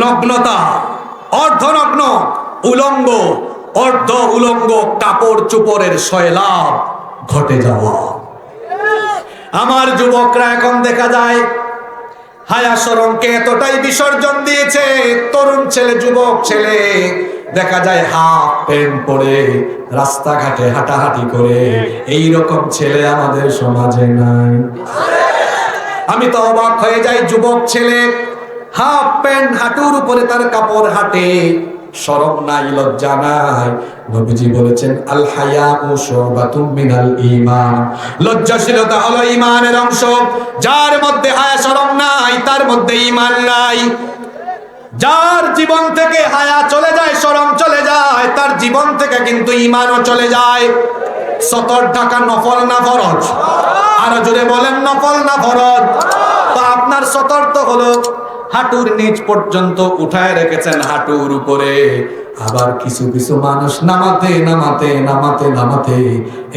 নগ্নতা, অর্ধনগ্ন, উলঙ্গ, অর্ধ উলঙ্গ কাপড় চুপড়ের সয়লাভ ঘটে যাওয়া। আমার যুবকরা, এখন দেখা যায়, হায়া সরমকে এতটাই বিসর্জন দিয়েছে, তরুণ ছেলে, যুবক ছেলে, দেখা যায় হাফ প্যান্ট পরে রাস্তাঘাটে হাঁটাহাঁটি করে এই রকম ছেলে আমাদের সমাজে নাই। আমি তো অবাক হয়ে যাই, যুবক ছেলে হাফ প্যান্ট হাঁটুর উপরে তার কাপড় হাঁটে। শরম নাই, লজ্জা নাই। নবীজি বলেছেন আল হায়া ও শোবাতুম মিনাল ঈমান। লজ্জাশীলতা হলো ঈমানের অংশ। যার মধ্যে হায়া শরম নাই, তার মধ্যে ঈমান নাই। যার জীবন থেকে হায়া চলে যায় শরম চলে যায়, তার জীবন থেকে কিন্তু ঈমানও চলে যায়। সতর ঢাকা নফল না ফরজ? আরও জোরে বলেন, নফল না ফরজ? তো আপনার সতর্ক হলো হাঁটুর নিচ পর্যন্ত উঠায় রেখেছেন হাঁটুর উপরে। আবার কিছু কিছু মানুষ নামাতে নামাতে নামাতে নামাতে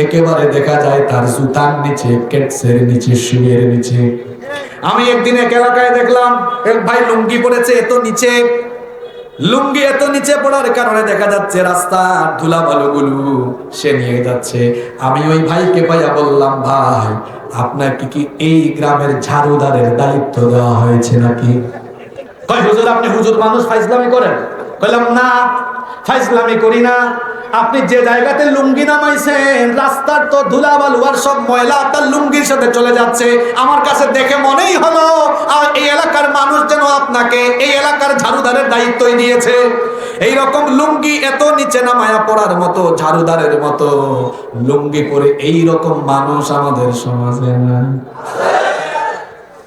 একেবারে দেখা যায় তার জুতার নিচে, কেটসের নিচে শুয়ের নিচে। আমি একদিন এক এলাকায় দেখলাম, এক ভাই লুঙ্গি পড়েছে এত নিচে। লুঙ্গি এত নিচে পড়ার কারণে দেখা যাচ্ছে রাস্তা ধুলা বালুগুলো সে নিয়ে যাচ্ছে। আমি ওই ভাইকে পাইয়া বললাম, ভাই আপনাকে কি এই গ্রামের ঝাড়ুদারের দায়িত্ব দেওয়া হয়েছে নাকি? কয় হুজুর, আপনি হুজুর মানুষ, ফাইজলামি করেন। কইলাম, না, ফাইজলামি করি না। আপনি যে জায়গাতে লুঙ্গি নামাইছেন, রাস্তার তো ধুলা বালু আর সব ময়লা আপনার লুঙ্গির সাথে চলে যাচ্ছে। আমার কাছে দেখে মনেই হলো, আর এই এলাকার মানুষ যেন আপনাকে এই এলাকার ঝাড়ুদারের দায়িত্বই দিয়েছে। এই রকম লুঙ্গি এত নিচে নামায়া পড়ার মতো, ঝাড়ুদারের মতো। লুঙ্গি পরে এই রকম মানুষ আমাদের সমাজে না।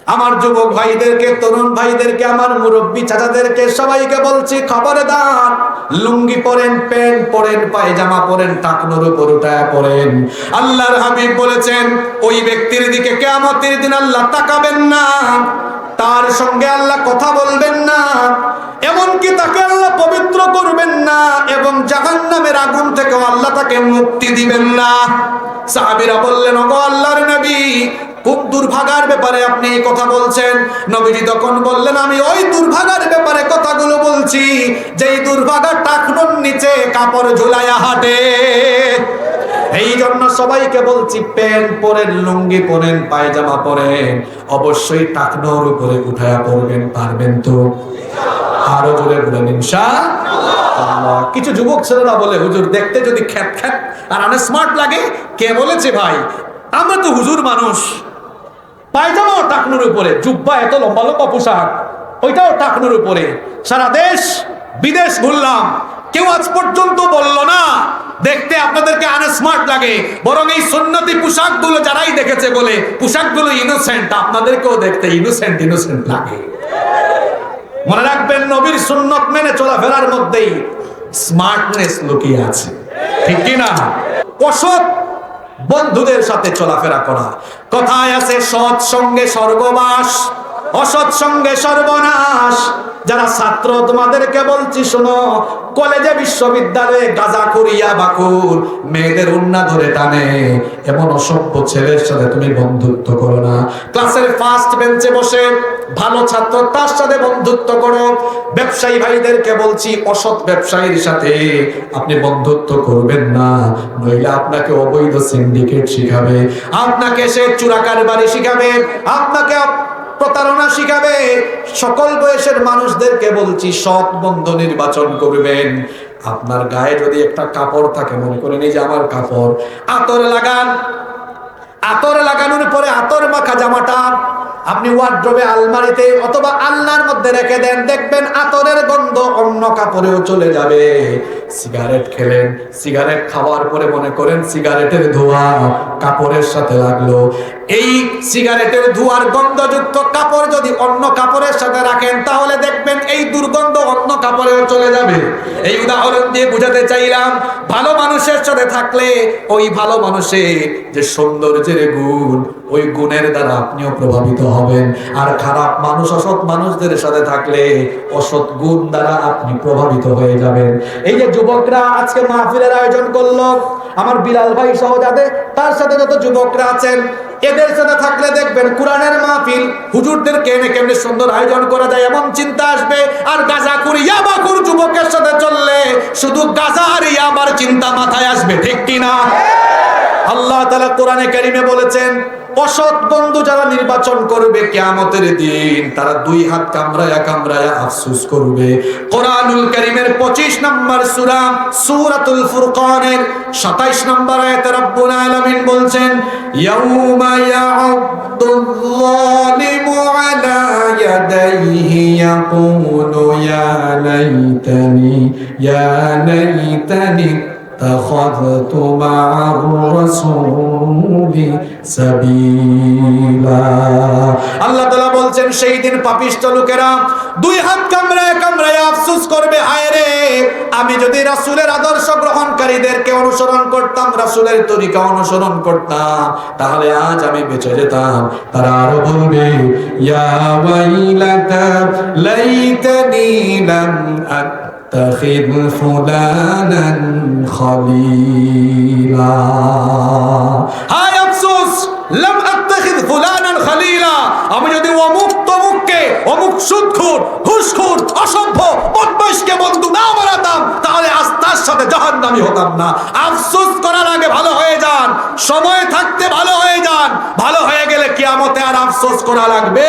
আমার যুবক ভাইদেরকে, তরুণ ভাইদেরকে, আমার মুরব্বী চাচাদেরকে সবাইকে বলছি, খবরদার। লুঙ্গি পরেন, প্যান্ট পরেন, পায়জামা পরেন, টাকনোর উপর উঠায় পরেন। আল্লাহর হাবিব বলেছেন, ওই ব্যক্তির দিকে কেয়ামতের দিন আল্লাহ তাকাবেন না। তার সঙ্গে আল্লাহ কথা বলবেন না। এমনকি তাকে আল্লাহ পবিত্র করবেন না এবং জাহান্নামের আগুন থেকে আল্লাহ তাকে মুক্তি দিবেন না। সাহাবীরা বললেন, ওগো আল্লাহর নবী খুব দুর্ভাগার ব্যাপারে আপনি এই কথা বলছেন। নবীজি তখন বললেন, আমি ওই দুর্ভাগার ব্যাপারে কথাগুলো বলছি, যেই দুর্ভাগার টাকনুর নিচে কাপড় ঝুলাইয়া হাঁটে। এই জন্য সবাইকে বলছি, প্যান্ট পরেন, লুঙ্গি পরেন, পায়জামা পরেন, অবশ্যই টাকনোর উপরে উঠায়া পড়বেন পারবেন তো? আরও জোরে বলেন ইনশা কিছু যুবক ছেলেরা বলে, হুজুর, দেখতে যদি খ্যাত খ্যাত আর আনে স্মার্ট লাগে, কে বলেছে ভাই? আমরা তো হুজুর মানুষ। পায়জামাও টাকনুর উপরে, জুব্বা এত লম্বা লম্বা পোশাক, ওইটাও টাকনুর উপরে। সারা দেশ, বিদেশ ঘুরলাম। কেউ আজ পর্যন্ত বলল না, দেখতে আপনাদেরকে আনে স্মার্ট লাগে। বরং এই সুন্নতি পোশাকগুলো যারাই দেখেছে বলে, পোশাকগুলো ইনোসেন্ট আপনাদেরকেও দেখতে ইনোসেন্ট ইনোসেন্ট লাগে। মনে রাখবেন, নবীর সুন্নত মেনে চলাফেরার মধ্যেই স্মার্টনেস লুকিয়ে আছে। ঠিক কি না অসৎ বন্ধুদের সাথে চলাফেরা করা। কথায় আছে, সৎ সঙ্গে স্বর্গবাস, অসৎ সঙ্গে সর্বনাশ। যারা ছাত্র, তোমাদেরকে বলছি, শোনো, কলেজে বিশ্ববিদ্যালয়ে গাজা করিয়া বাকুর মেয়েদের উন্না ধরে টানে। এমন অসভ্য ছেলের সাথে তুমি বন্ধুত্ব করো না। ক্লাসের ফার্স্ট বেঞ্চে বসে ভালো ছাত্র, তার সাথে বন্ধুত্ব করো। ব্যবসায়ী ভাইদেরকে বলছি, অসৎ ব্যবসায়ীর সাথে আপনি বন্ধুত্ব করবেন না, নইলে আপনাকে অবৈধ সিন্ডিকেট শিখাবে, আপনাকে সে চুরাকার বাড়ি শিখাবে, আপনাকে প্রতারণা শিখাবে। সকল বয়সের মানুষদেরকে বলছি, সৎ বন্ধু নির্বাচন করবেন। আপনার গায়ে যদি একটা কাপড় থাকে, মনে করেন এই যে আমার কাপড়, আতর লাগান, আতর লাগানোর পরে আতর মাখা জামাটা আপনি ওয়ার্ড্রোবে আলমারিতে অথবা আলনার মধ্যে রেখে দেন, দেখবেন আতরের গন্ধ অন্য কাপড়েও চলে যাবে। সিগারেট খেলেন, সিগারেট খাওয়ার পরে মনে করেন সিগারেটের ধোয়া কাপড়ের সাথে লাগল। এই সিগারেটের ধোয়ার গন্ধযুক্ত কাপড় যদি অন্য কাপড়ের সাথে রাখেন, তাহলে দেখবেন এই দুর্গন্ধ অন্য কাপড়েও চলে যাবে। এই উদাহরণ দিয়ে বুঝাতে চাইলাম, ভালো মানুষের সাথে থাকলে ওই ভালো মানুষের যে সৌন্দর্যের গুণ, ওই গুণের দ্বারা আপনিও প্রভাবিত হবেন। আর খারাপ মানুষ, অসৎ মানুষদের সাথে থাকলে অসৎ গুণ দ্বারা আপনি প্রভাবিত হয়ে যাবেন। এই যে যুবকরা আজকে মাহফিলের আয়োজন করল, আমার বিলাল ভাই সহ যাদের তার সাথে যত যুবকরা আছেন এদের সাথে থাকলে দেখবেন কোরআনের মাহফিল হুজুরদের কেনে কেমনে সুন্দর আয়োজন করা যায় এমন চিন্তা আসবে, আর গাজাকুর ইয়াবাকুর যুবকের সাথে চললে শুধু গাজা আর ইয়াবার চিন্তা মাথায় আসবে, ঠিক কিনা? আল্লাহ তাআলা কোরআনে কারিমে বলেছেন, অসৎ বন্ধু যারা নির্বাচন করবে কিয়ামতের দিন, তারা দুই হাত কামড়ায়া কামড়ায়া আফসোস করবে। কোরআনুল কারীমের 25 নম্বর সূরা, সূরাতুল ফুরকানের 27 নম্বর আয়াতে রব্বুল আলামিন বলছেন, ইয়াউমা ইয়া ইয়া اتخذت مع الرسول سبيلا আল্লাহ তাআলা বলছেন সেই দিন পাপিষ্ঠ লোকেরা দুই হাত কামড়ায় কামড়ায় আফসোস করবে হায় রে আমি যদি রাসূলের আদর্শ গ্রহণকারীদেরকে অনুসরণ করতাম রাসূলের তরিকা অনুসরণ করতাম তাহলে আজ আমি বেঁচে যেতাম তারা আরো বলবে ইয়া ওয়াইলাতা লাইতানি লাম আত اتخذ فلانا خليلا হায় আফসোস লাম আত্তাখিদ ফুলানান খলিলা আমি যদি অমুক তমুককে অমুক সুদখোর ঘুষখোর অসভ্য বদমাইশকে বন্ধু না বানাতাম তাহলে আজ তার সাথে জাহান্নামী হতাম না আফসোস করার আগে ভালো হয়ে যান সময় থাকতে ভালো হয়ে যান ভালো হয়ে গেলে কিয়ামতে আর আফসোস করা লাগবে